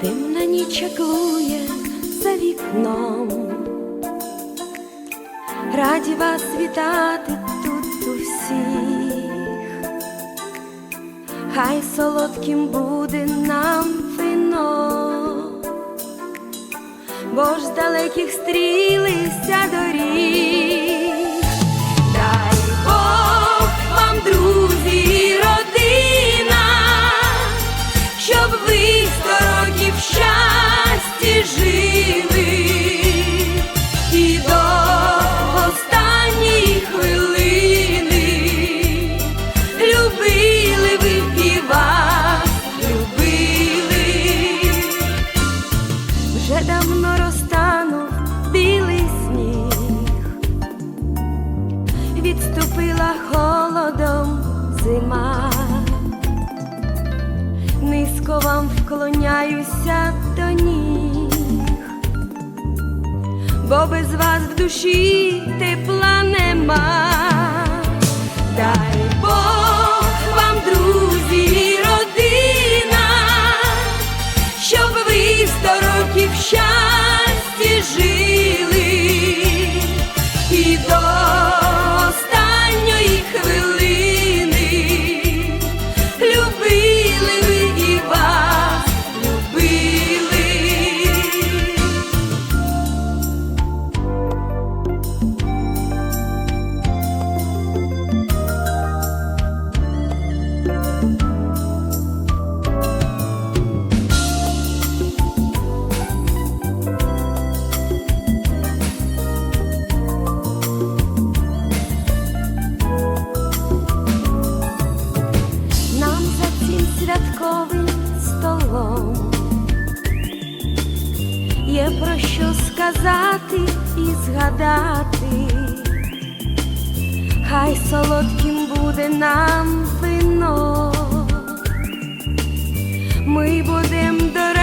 темна ніч чаклує за вікном, раді вас вітати тут у всіх, хай солодким буде нам вино, бо ж з далеких стрілися доріг. Зима. Низько вам вклоняюся до ніг, бо без вас в душі тепла нема. святковим столом, є про що сказати і згадати, хай солодким буде нам вино, ми будемо дорогі.